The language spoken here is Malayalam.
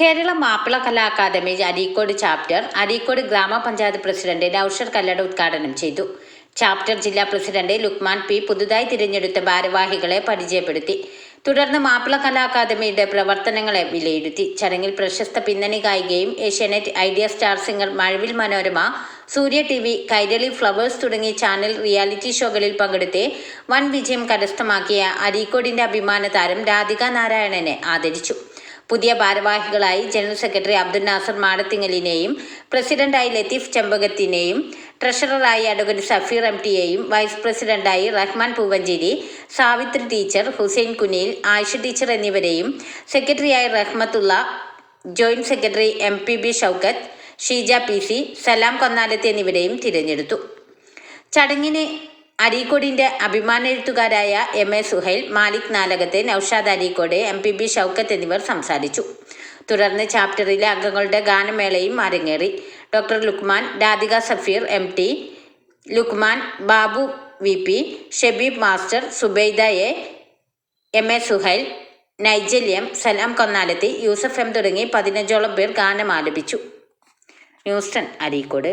Kerala Mappila Kala academy Areekode chapter Areekode gram panchayat president Noushar Kallada ഉദ്ഘാടനം ചെയ്തു. ചാപ്റ്റർ ജില്ലാ പ്രസിഡന്റ് ലുക്മാൻ പി പുതുതായി തിരഞ്ഞെടുത്ത ഭാരവാഹികളെ പരിചയപ്പെടുത്തി. തുടർന്ന് മാപ്പിള കലാ അക്കാദമിയുടെ പ്രവർത്തനങ്ങളെ വിലയിരുത്തി. ചടങ്ങിൽ പ്രശസ്ത പിന്നണി ഗായികയും Asianet Idea Star Singer Mazhavil Manorama Surya T V Kairali Flowers തുടങ്ങിയ ചാനൽ റിയാലിറ്റി ഷോകളിൽ പങ്കെടുത്ത് വൻ വിജയം കരസ്ഥമാക്കിയ അരീക്കോടിന്റെ അഭിമാന താരം രാധിക നാരായണനെ ആദരിച്ചു. പുതിയ ഭാരവാഹികളായി ജനറൽ സെക്രട്ടറി അബ്ദുൽ നാസർ മാടത്തിങ്ങലിനെയും പ്രസിഡന്റായി ലത്തീഫ് ചെമ്പകത്തിനെയും ട്രഷററായി അഡ്വക്കേറ്റ് സഫീർ എം ടിയെയും വൈസ് പ്രസിഡന്റായി റഹ്മാൻ പൂവഞ്ചേരി സാവിത്രി ടീച്ചർ ഹുസൈൻ കുനിയിൽ ആയിഷ ടീച്ചർ എന്നിവരെയും സെക്രട്ടറിയായി Rahmathulla joint secretary M P B Shoukath Sheeja P C Salam Konnalath എന്നിവരെയും തിരഞ്ഞെടുത്തു. ചടങ്ങിന് അരീക്കോടിന്റെ അഭിമാന എഴുത്തുകാരായ M A Suhail Malik നാലകത്തെ Noushad Areekode M P B Shoukath എന്നിവർ സംസാരിച്ചു. തുടർന്ന് ചാപ്റ്ററിലെ അംഗങ്ങളുടെ ഗാനമേളയും അരങ്ങേറി. Doctor Lukman Radhika Safeer M T Lukman Babu V P Shabeeb master Subaida A M A Suhail നൈജല്യം Salam കൊന്നാലത്തി യൂസഫ് എം തുടങ്ങി പതിനഞ്ചോളം പേർ ഗാനം ആലപിച്ചു ന്യൂസ്റ്റൺ അരീക്കോട്.